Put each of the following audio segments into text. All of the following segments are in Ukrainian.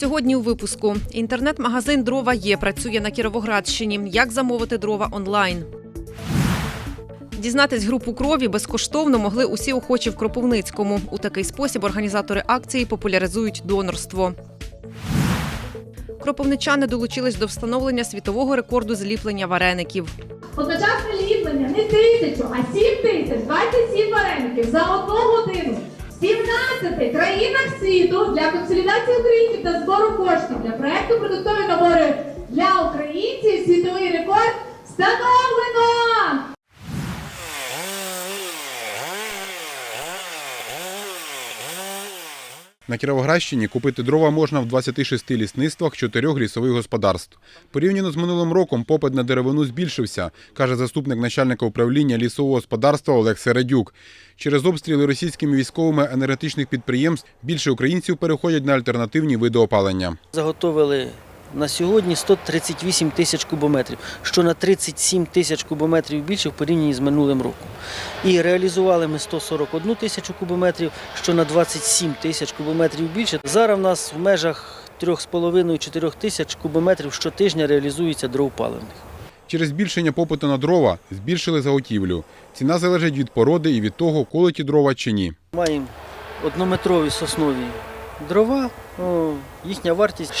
Сьогодні у випуску інтернет-магазин Дрова є працює на Кіровоградщині. Як замовити дрова онлайн? Дізнатись групу крові безкоштовно могли усі охочі в Кропивницькому. У такий спосіб організатори акції популяризують донорство. Кропивничани долучились до встановлення світового рекорду зліплення вареників. Одночасне ліплення не тисячу, а сім тисяч 27 вареників за одну годину. В 17 країнах світу для консолідації українців та збору коштів для проекту продуктові набори для українців світовий рекорд встановлено! На Кіровоградщині купити дрова можна в 26 лісництвах чотирьох лісових господарств. Порівняно з минулим роком попит на деревину збільшився, каже заступник начальника управління лісового господарства Олег Середюк. Через обстріли російськими військовими енергетичних підприємств більше українців переходять на альтернативні види опалення. Заготовили на сьогодні 138 тисяч кубометрів, що на 37 тисяч кубометрів більше в порівнянні з минулим роком. І реалізували ми 141 тисячу кубометрів, що на 27 тисяч кубометрів більше. Зараз в нас в межах 3,5-4 тисяч кубометрів щотижня реалізується дров паливних. Через збільшення попиту на дрова збільшили заготівлю. Ціна залежить від породи і від того, колоті дрова чи ні. Маємо однометрові соснові дрова, о, їхня вартість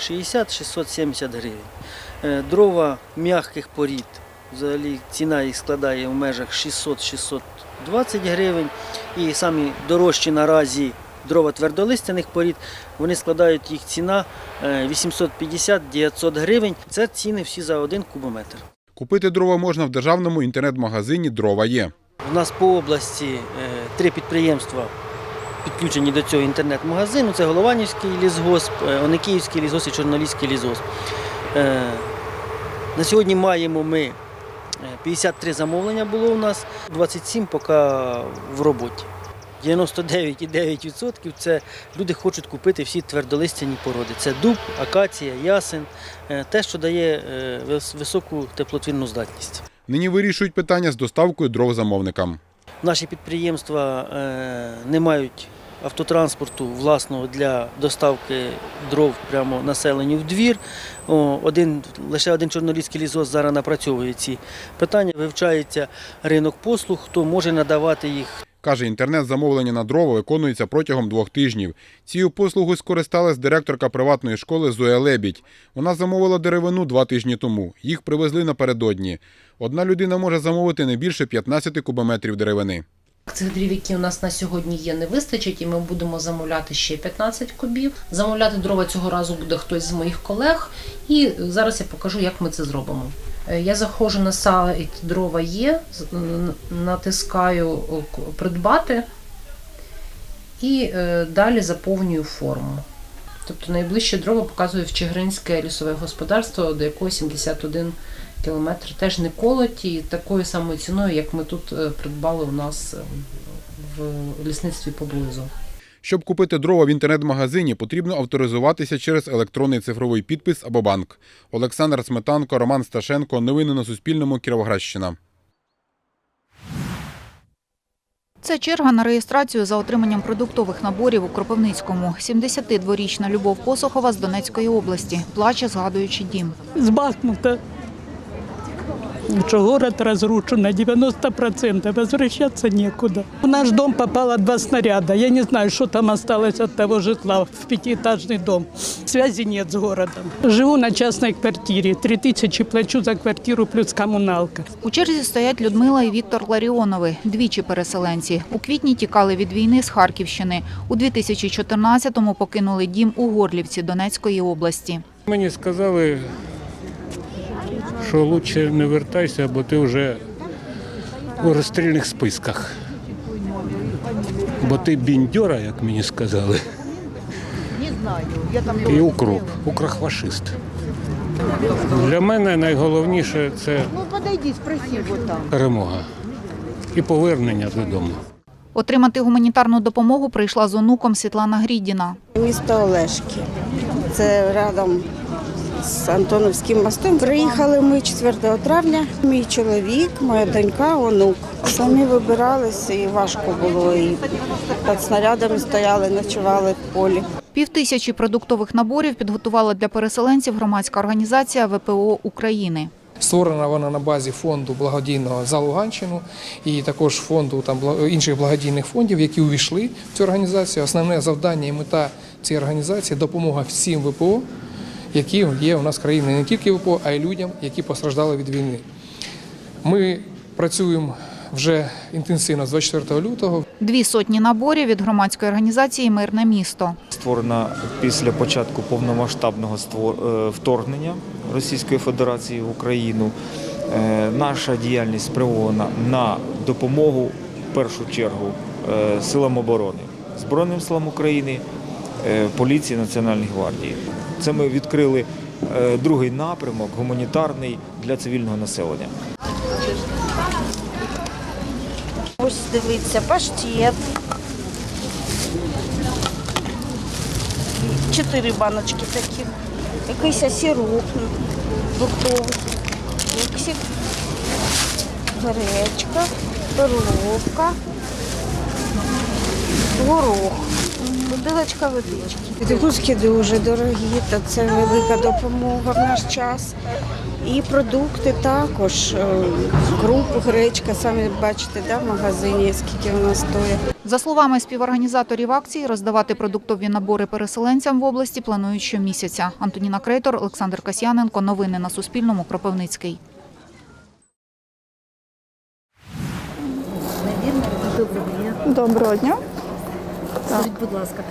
660-670 гривень. Е, Дрова м'яких порід, взагалі ціна їх складає в межах 600-620 гривень. І самі дорожчі наразі дрова твердолистяних порід, вони складають їх ціна е, 850-900 гривень. Це ціни всі за один кубометр. Купити дрова можна в державному інтернет-магазині Дрова є. У нас по області е, три підприємства підключені до цього інтернет-магазину. Це Голованівський лісгосп, е, Оникіївський лісгосп і Чорноліський лісгосп. Е, На сьогодні маємо ми е, 53 замовлення було у нас, 27 поки в роботі. 99,9% це люди хочуть купити всі твердолистяні породи. Це дуб, акація, ясен, е, те, що дає е, високу теплотвірну здатність. Нині вирішують питання з доставкою дров замовникам. Наші підприємства е, не мають автотранспорту власного для доставки дров прямо населенню в двір. Один, лише один чорноліський лісгосп зараз напрацьовує ці питання. Вивчається ринок послуг, хто може надавати їх. Каже, інтернет-замовлення на дрова виконується протягом двох тижнів. Цією послугою скористалась директорка приватної школи Зоя Лебідь. Вона замовила деревину два тижні тому. Їх привезли напередодні. Одна людина може замовити не більше 15 кубометрів деревини. Цих дрів, які у нас на сьогодні є, не вистачить, і ми будемо замовляти ще 15 кубів. Замовляти дрова цього разу буде хтось з моїх колег. І зараз я покажу, як ми це зробимо. Е, Я заходжу на сайт дрова є, натискаю придбати і е, далі заповнюю форму. Тобто найближче дрова показує в Чигиринське лісове господарство, до якого 71 кілометр теж не колоті, такою самою ціною, як ми тут е, придбали у нас е, в лісництві поблизу. Щоб купити дрова в інтернет-магазині, потрібно авторизуватися через електронний цифровий підпис або банк. Олександр Сметанко, Роман Сташенко. Новини на Суспільному. Кіровоградщина. Це черга на реєстрацію за отриманням продуктових наборів у Кропивницькому. 72-річна Любов Посохова з Донецької області. Плаче, згадуючи дім. с Бахмута Что город разрушен на 90%, возвращаться некуда. В наш дом попало два снаряда. Я не знаю, что там осталось от того житла, в пятиэтажный дом. Связи нет с городом. Живу на частной квартире. Три тысячи плачу за квартиру плюс коммуналка. У черзі стоять Людмила і Віктор Ларіонови, двічі переселенці. У квітні тікали від війни з Харківщини. У 2014-му покинули дім у Горлівці Донецької області. Мені сказали, що краще не вертайся, бо ти вже у розстрільних списках. Бо ти біндьора, як мені сказали. І укроп, укрохвашист. Для мене найголовніше це перемога і повернення додому. Отримати гуманітарну допомогу прийшла з онуком Світлана Грідіна. Місто Олешки. Це рядом з Антоновським мостом. Приїхали ми 4 травня. Мій чоловік, моя донька, онук. Самі вибиралися і важко було. І під снарядами стояли, ночували в полі. Півтисячі продуктових наборів підготувала для переселенців громадська організація ВПО України. Створена вона на базі фонду благодійного за Луганщину і також фонду там інших благодійних фондів, які увійшли в цю організацію. Основне завдання і мета цієї організації допомога всім ВПО, які є у нас в країні не тільки ВПО, а й людям, які постраждали від війни. Ми працюємо вже інтенсивно з 24 лютого. Дві сотні наборів від громадської організації Мирне місто. створена після початку повномасштабного е, вторгнення Російської Федерації в Україну. Е, Наша діяльність спрямована на допомогу в першу чергу е, силам оборони, Збройним силам України, поліції Національної гвардії. Це ми відкрили е, другий напрямок гуманітарний для цивільного населення. Ось дивіться, паштет. Чотири баночки такі. Якийсь сироп фруктовий. Міксик. Гречка, перловка, горох. Бутилочка водички. Відгрузки дуже дорогі, та це велика допомога в наш час. І продукти також. е, Круп, гречка, самі бачите, да, в магазині, скільки вона стоїть. За словами співорганізаторів акції, роздавати продуктові набори переселенцям в області планують щомісяця. Антоніна Крейтор, Олександр Касьяненко. Новини на Суспільному. Кропивницький. Доброго дня. Скажіть, будь ласка,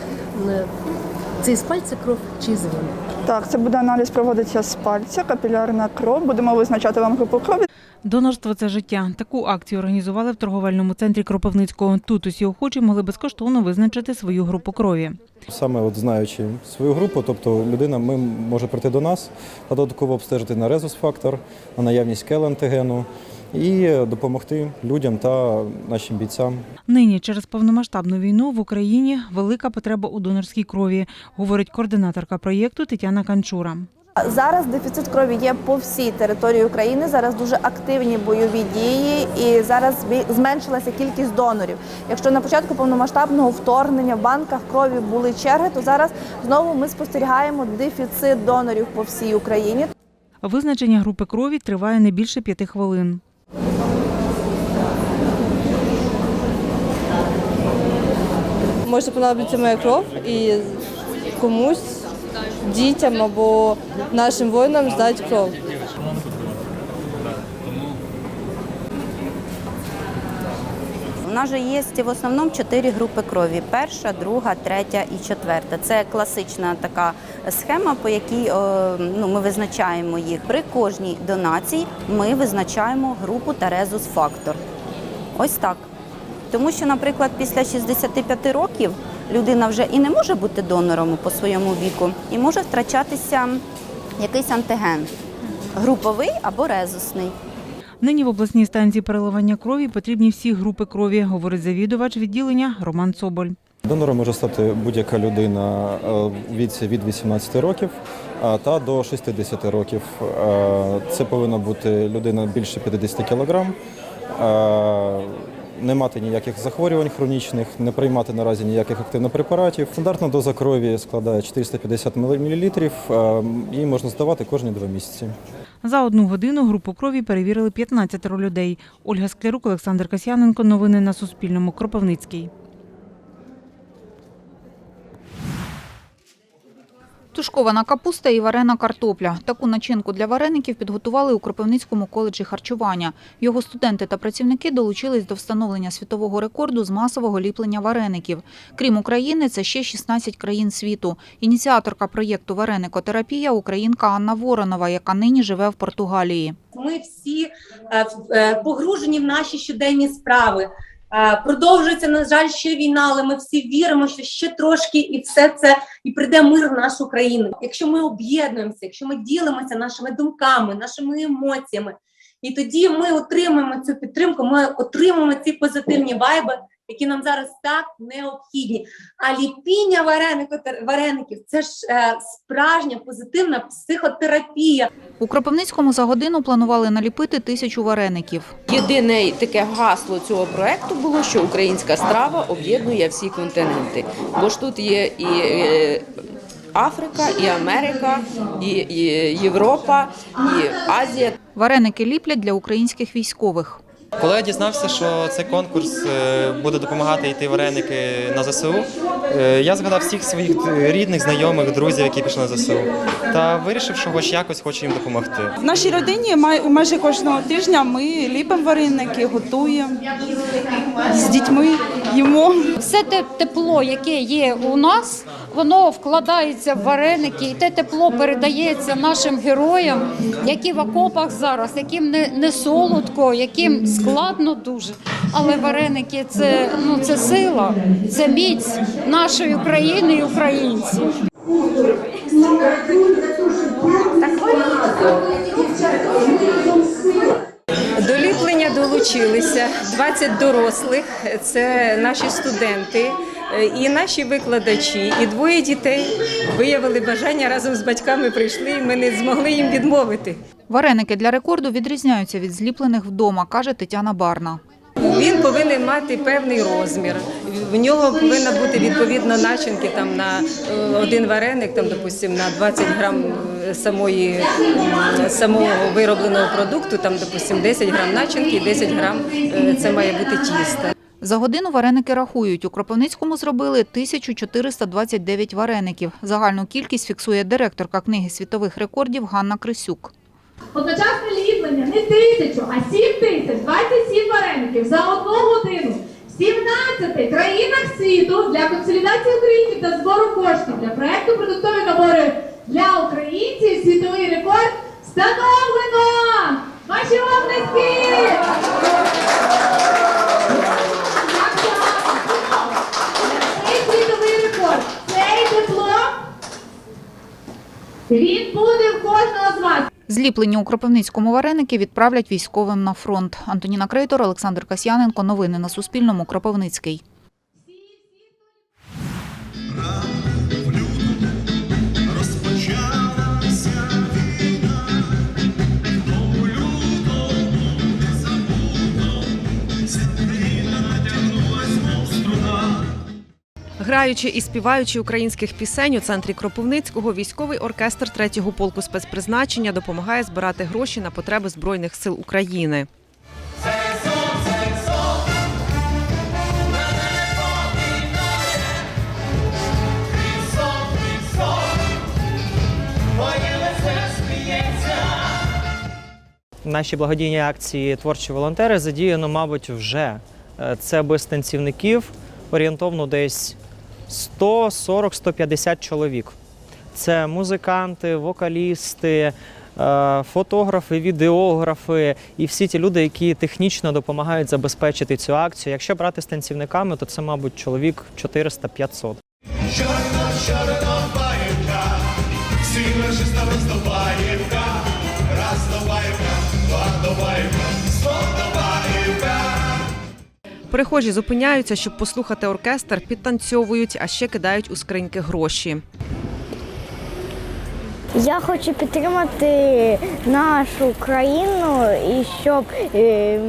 це із пальця кров чи з вени? Так, це буде аналіз проводиться з пальця, капілярна кров. Будемо визначати вам групу крові. Донорство це життя. Таку акцію організували в торговельному центрі Кропивницького. Тут усі охочі могли безкоштовно визначити свою групу крові. Саме от знаючи свою групу, тобто людина ми може прийти до нас та додатково обстежити на резус-фактор, на наявність кел-антигену і допомогти людям та нашим бійцям. Нині через повномасштабну війну в Україні велика потреба у донорській крові, говорить координаторка проєкту Тетяна Канчура. Зараз дефіцит крові є по всій території України. Зараз дуже активні бойові дії, і зараз зменшилася кількість донорів. Якщо на початку повномасштабного вторгнення в банках крові були черги, то зараз знову ми спостерігаємо дефіцит донорів по всій Україні. Визначення групи крові триває не більше п'яти хвилин. Може понадобиться моя кров і комусь, дітям або нашим воїнам здати кров. У нас же є в основному чотири групи крові: перша, друга, третя і четверта. Це класична така схема, по якій е, ну, ми визначаємо їх. При кожній донації ми визначаємо групу та резус-фактор. Ось так. Тому що, наприклад, після 65 років людина вже і не може бути донором по своєму віку, і може втрачатися якийсь антиген груповий або резусний. Нині в обласній станції переливання крові потрібні всі групи крові, говорить завідувач відділення Роман Соболь. Донором може стати будь-яка людина е, віці від 18 років та до 60 років. Е, Це повинна бути людина більше 50 кг, не мати ніяких захворювань хронічних, не приймати наразі ніяких активних препаратів. Стандартна доза крові складає 450 мл, її можна здавати кожні два місяці. За одну годину групу крові перевірили 15 людей. Ольга Склярук, Олександр Касьяненко. Новини на Суспільному. Кропивницький. Тушкована капуста і варена картопля. Таку начинку для вареників підготували у Кропивницькому коледжі харчування. Його студенти та працівники долучились до встановлення світового рекорду з масового ліплення вареників. Крім України, це ще 16 країн світу. Ініціаторка проєкту Вареникотерапія українка Анна Воронова, яка нині живе в Португалії. Ми всі е, е, погружені в наші щоденні справи. Е, Продовжується, на жаль, ще війна, але ми всі віримо, що ще трошки і все це і прийде мир в нашу країну. Якщо ми об'єднуємося, якщо ми ділимося нашими думками, нашими емоціями, І тоді ми отримаємо цю підтримку, ми отримаємо ці позитивні вайби, які нам зараз так необхідні. А ліпіння вареників, це ж е, справжня позитивна психотерапія. У Кропивницькому за годину планували наліпити тисячу вареників. Єдине таке гасло цього проекту було, що українська страва об'єднує всі континенти. Бо ж тут є і е, Африка, і Америка, і, і Європа, і Азія. Вареники ліплять для українських військових. Коли я дізнався, що цей конкурс е, буде допомагати йти вареники на ЗСУ, е, я згадав всіх своїх рідних, знайомих, друзів, які пішли на ЗСУ, та вирішив, що хоч якось хочу їм допомогти. В нашій родині май- майже кожного тижня ми ліпимо вареники, готуємо з дітьми, їмо. Все те тепло, яке є у нас, воно вкладається в вареники, і те тепло передається нашим героям, які в окопах зараз, яким не, не солодко, яким складно дуже. Але вареники це, ну, це сила, це міць нашої України і українців. До ліплення долучилися 20 дорослих, це наші студенти е, і наші викладачі, і двоє дітей виявили бажання разом з батьками прийшли, і ми не змогли їм відмовити. Вареники для рекорду відрізняються від зліплених вдома, каже Тетяна Барна. Він повинен мати певний розмір. В нього повинна бути відповідно начинки там на е, один вареник, там, допустим, на 20 грам е, самої самого виробленого продукту, там, допустим, 10 грам начинки і 10 грам е, це має бути тісто. За годину вареники рахують. У Кропивницькому зробили 1429 вареників. Загальну кількість фіксує директорка книги світових рекордів Ганна Крисюк. Одночасне ліплення не тисячу, а сім тисяч 27 вареників за одну годину в 17 країнах світу для консолідації українців та збору коштів для проекту продуктові набори для українців. Світовий рекорд встановлено! Ваші! Цей світовий рекорд, цей диплом, він буде в кожного з вас. Зліплені у Кропивницькому вареники відправлять військовим на фронт. Антоніна Крейтор, Олександр Касьяненко. Новини на Суспільному. Кропивницький. Граючи і співаючи українських пісень у центрі Кропивницького, військовий оркестр третього полку спецпризначення допомагає збирати гроші на потреби збройних сил України. В нашій благодійній акції Творчі волонтери задіяно, мабуть, вже е, це без танцівників орієнтовно десь 140-150 чоловік. Це музиканти, вокалісти, е, фотографи, відеографи і всі ті люди, які технічно допомагають забезпечити цю акцію. Якщо брати з танцівниками, то це, мабуть, чоловік 400-500. Перехожі зупиняються, щоб послухати оркестр, підтанцьовують, а ще кидають у скриньки гроші. Я хочу підтримати нашу країну і щоб е,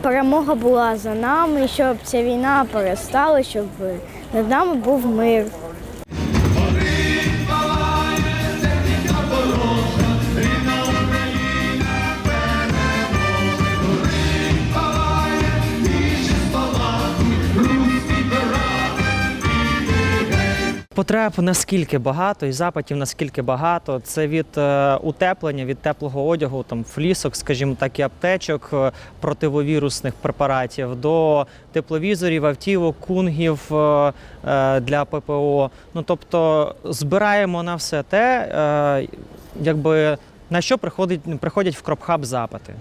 перемога була за нами, щоб ця війна перестала, щоб над нами був мир. Потреб наскільки багато, і запитів наскільки багато. Це від е, утеплення, від теплого одягу, там флісок, скажімо так, і аптечок, е, противовірусних препаратів, до тепловізорів, автівок, кунгів е, для ППО. Ну тобто збираємо на все те, якби на що приходить, приходять в Кропхаб запити.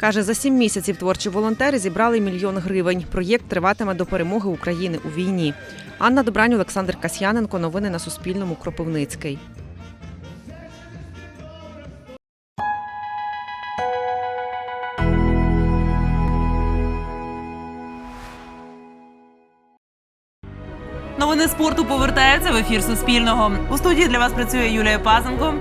Каже, за сім місяців творчі волонтери зібрали мільйон гривень. Проєкт триватиме до перемоги України у війні. Анна Добрань, Олександр Касьяненко. Новини на Суспільному. Кропивницький. Новини спорту повертаються в ефір Суспільного. У студії для вас працює Юлія Пазенко.